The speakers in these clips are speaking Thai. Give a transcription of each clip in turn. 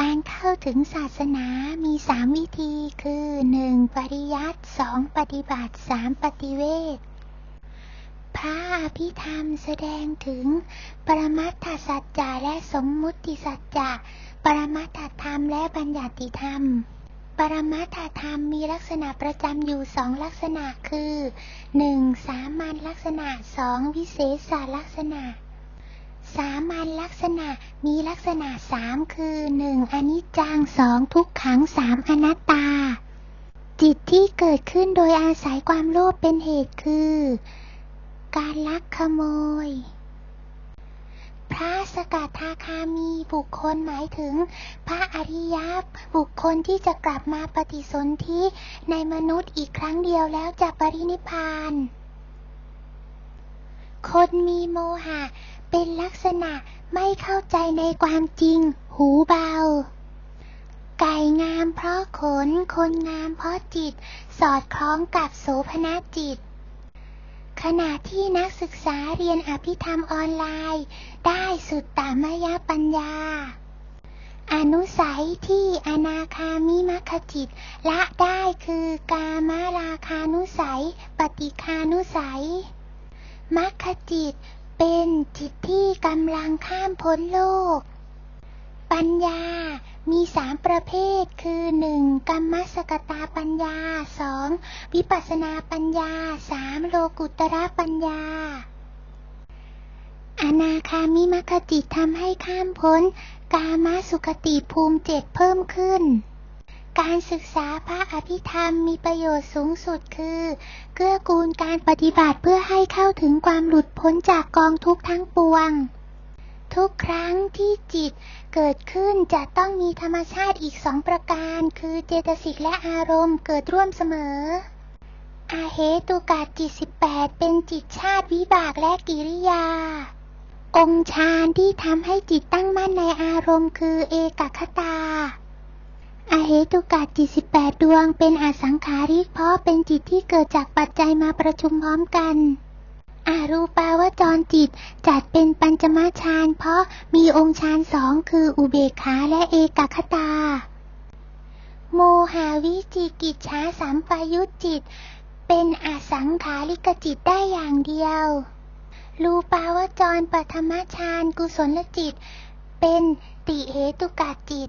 การเข้าถึงศาสนามีสามวิธีคือหนึ่งปริยัติสองปฏิบัติสามปฏิเวทพระอภิธรรมแสดงถึง ปรมัตถสัจจะและสมมุติสัจจะปรมัตถธรรมและบัญญัติธรรม ปรมัตถธรรมมีลักษณะประจำอยู่สองลักษณะคือ 1. สามัญลักษณะ 2. วิเศษลักษณะ สามัญลักษณะมีลักษณะสามคือ 1. อนิจจังสองทุกขังสามอนัตตา จิตที่เกิดขึ้นโดยอาศัยความโลภเป็นเหตุคือ การลักขโมย พระสกทาคามีบุคคลหมายถึง พระอริยบุคคลที่จะกลับมาปฏิสนธิในมนุษย์อีกครั้งเดียวแล้วจะปรินิพาน คนมีโมหะ เป็นลักษณะไม่เข้าใจในความจริง หูเบา ไก่งามเพราะขน คนงามเพราะจิต สอดคล้องกับโสภณจิต ขณะที่นักศึกษาเรียนอภิธรรมออนไลน์ ได้สุดตามยปัญญา อนุสัยที่อนาคามิมัคคจิตละได้คือกามราคานุสัย ปฏิคานุสัย มัคคจิตเป็นจิตที่กำลังข้ามพ้นโลก ปัญญามีสามประเภทคือหนึ่งกรรมสกตาปัญญาสองวิปัสนาปัญญาสามโลกุตระปัญญา อนาคามิมัคคจิตทำให้ข้ามพ้น กามสุขติภูมิเจ็ดเพิ่มขึ้น การศึกษาพระอภิธรรมมีประโยชน์สูงสุดคือ เกื้อกูลการปฏิบัติเพื่อให้เข้าถึงความหลุดพ้นจากกองทุกข์ทั้งปวง ทุกครั้งที่จิตเกิดขึ้นจะต้องมีธรรมชาติอีกสองประการ คือเจตสิกและอารมณ์เกิดร่วมเสมอ อาเหตุกาจิตสิบแปดเป็นจิตชาติวิบากและกิริยา องค์ฌานที่ทำให้จิตตั้งมั่นในอารมณ์คือเอกคตา อาเหตุกาจิตสิบแปดดวงเป็นอสังขาริกเพราะเป็นจิตที่เกิดจากปัจจัยมาประชุมพร้อมกันอารูปาวจรจิตจัดเป็นปัญจมาฌานเพราะมีองค์ฌานสองคืออุเบกขาและเอกคตา โมหาวิจิกิจฉาสัมปยุตจิต เป็นอสังขาริกจิตได้อย่างเดียว รูปาวจรปัทมฌานกุศลจิต เป็นติเหตุกาจิต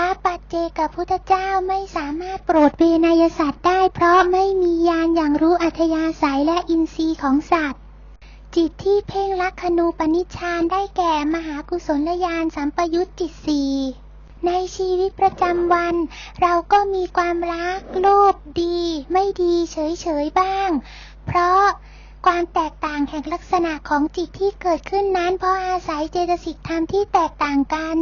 พระปัจเจกพุทธเจ้าไม่สามารถโปรดเวนยสัตว์ได้ เพราะไม่มียานอย่างรู้อัธยาศัยและอินทรีย์ของสัตว์ จิตที่เพ่งลักขณูปนิชานได้แก่มหากุศลญาณสัมปยุตจิตสี่ในชีวิตประจำวัน เราก็มีความรักโลภดี ไม่ดีเฉยๆบ้าง เพราะความแตกต่างแห่งลักษณะของจิตที่เกิดขึ้นนั้นเพราะอาศัยเจตสิกธรรมที่แตกต่างกัน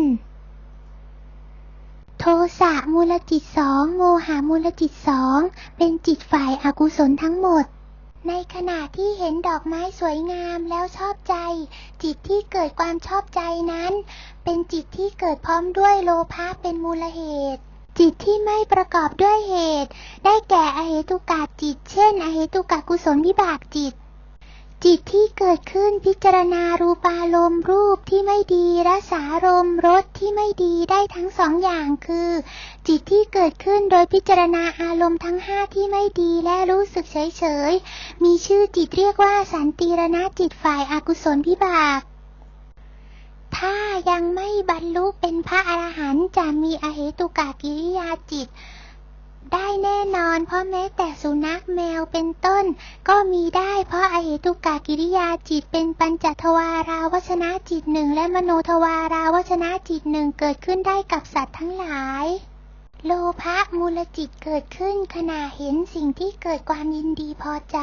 โทสะมูลจิตสองโมหามูลจิตสองเป็นจิตฝ่ายอากุศลทั้งหมด ในขณะที่เห็นดอกไม้สวยงามแล้วชอบใจ จิตที่เกิดความชอบใจนั้น เป็นจิตที่เกิดพร้อมด้วยโลภะเป็นมูลเหตุ จิตที่ไม่ประกอบด้วยเหตุ ได้แก่อเหตุกาจิต เช่น อเหตุกากุศลวิบากจิต จิตที่เกิดขึ้นพิจารณารูปารมณ์รูปที่ไม่ดีรสารมณ์รสที่ไม่ดีได้ทั้งสองอย่างคือ จิตที่เกิดขึ้นโดยพิจารณาอารมณ์ทั้งห้าที่ไม่ดีและรู้สึกเฉยๆมีชื่อจิตเรียกว่าสันติรณจิตฝ่ายอากุศลวิบาก ถ้ายังไม่บรรลุเป็นพระอรหันต์จะมีอเหตุกากิริยาจิต แน่นอน เพราะแม้แต่สุนัขแมวเป็นต้น ก็มีได้เพราะอเหตุกากิริยาจิตเป็นปัญจทวาราวัชนะจิตหนึ่งและมโนทวาราวัชนะจิตหนึ่งเกิดขึ้นได้กับสัตว์ทั้งหลาย โลภะมูลจิตเกิดขึ้นขณะเห็นสิ่งที่เกิดความยินดีพอใจ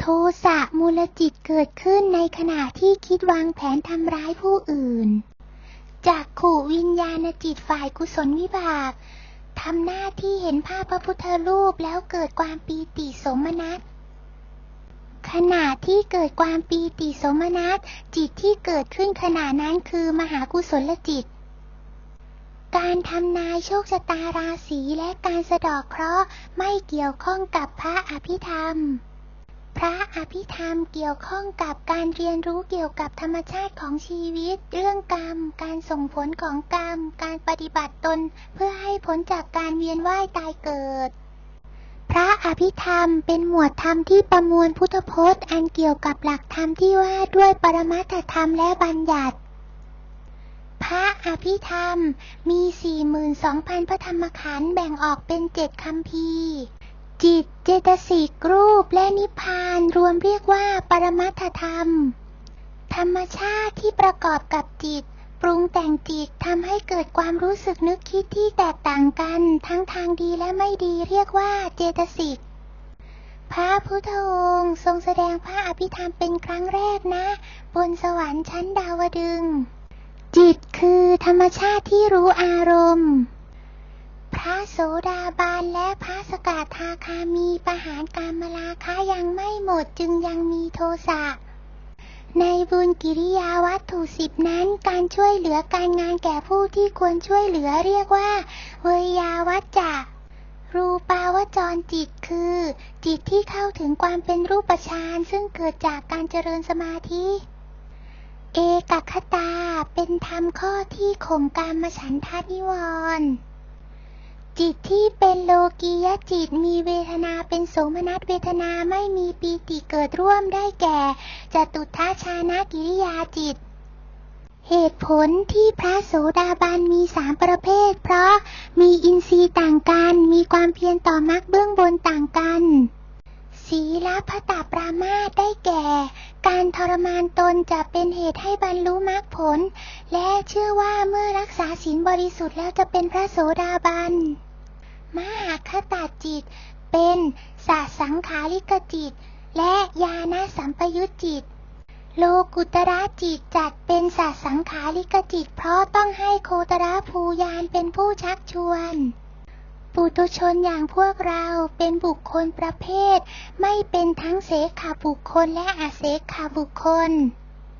โทสะมูลจิตเกิดขึ้นในขณะที่คิดวางแผนทำร้ายผู้อื่น จากขู่วิญญาณจิตฝ่ายกุศลวิบาก ทำหน้าที่เห็นภาพพระพุทธรูปแล้วเกิดความปีติสมนัสขณะที่เกิดความปีติสมนัสจิตที่เกิดขึ้นขณะนั้นคือมหากุศลจิต การทำนายโชคชะตาราศีและการสะดอกเคราะห์ไม่เกี่ยวข้องกับพระอภิธรรม ระอภิธรรมเกี่ยวข้องกับการเรียนรู้เกี่ยวกับธรรมชาติของชีวิต เรื่องกรรม การส่งผลของกรรม การปฏิบัติตน เพื่อให้พ้นจากการเวียนว่ายตายเกิด พระอภิธรรมเป็นหมวดธรรมที่ประมวลพุทธพจน์ อันเกี่ยวกับหลักธรรมที่ว่าด้วยปรมัตถธรรมและบัญญัติ พระอภิธรรมมี 42,000 พระธรรมขันธ์แบ่งออกเป็นเจ็ดคำพีร์ จิต เจตสิกรูป และนิพพานรวมเรียกว่าปรมัตถธรรม ธรรมชาติที่ประกอบกับจิต ปรุงแต่งจิตทำให้เกิดความรู้สึกนึกคิดที่แตกต่างกัน ทั้งทางดีและไม่ดีเรียกว่าเจตสิกพระพุทธองค์ทรงแสดงพระอภิธรรมเป็นครั้งแรกนะ บนสวรรค์ชั้นดาวดึง จิตคือธรรมชาติที่รู้อารมณ์ พระโสดาบันและพระสกทาคามีประหารกามราคะยังไม่หมดจึงยังมีโทสะในบุญกิริยาวัตถุสิบนั้น การช่วยเหลือการงานแก่ผู้ที่ควรช่วยเหลือเรียกว่า เวยาวัจจะรูปาวจรจิตคือ จิตที่เข้าถึงความเป็นรูปฌานซึ่งเกิดจากการเจริญสมาธิ เอกคตาเป็นธรรมข้อที่ข่มกามฉันทานิวรณ์ จิตที่เป็นโลกียจิตมีเวทนาเป็นโสมนัสเวทนาไม่มีปีติเกิดร่วมได้แก่จตุทัชานกิริยาจิต เหตุผลที่พระโสดาบันมีสามประเภท เพราะมีอินทรีย์ต่างกัน มีความเพียรต่อมรรคเบื้องบนต่างกัน ศีลพัตตปรามาได้แก่ การทรมานตนจะเป็นเหตุให้บรรลุมรรคผล และเชื่อว่าเมื่อ รักษาศีลบริสุทธิ์แล้วจะเป็นพระโสดาบัน มหาคตาจิต เป็นสาสังขาริกจิต และญาณสัมปยุตจิต โลกุตระจิตจัดเป็นสัตสังขาริกจิต เพราะต้องให้โคตรภูยานเป็นผู้ชักชวนปุตุชนอย่างพวกเราเป็นบุคคลประเภท ไม่เป็นทั้งเสขาบุคคลและอาเสขาบุคคล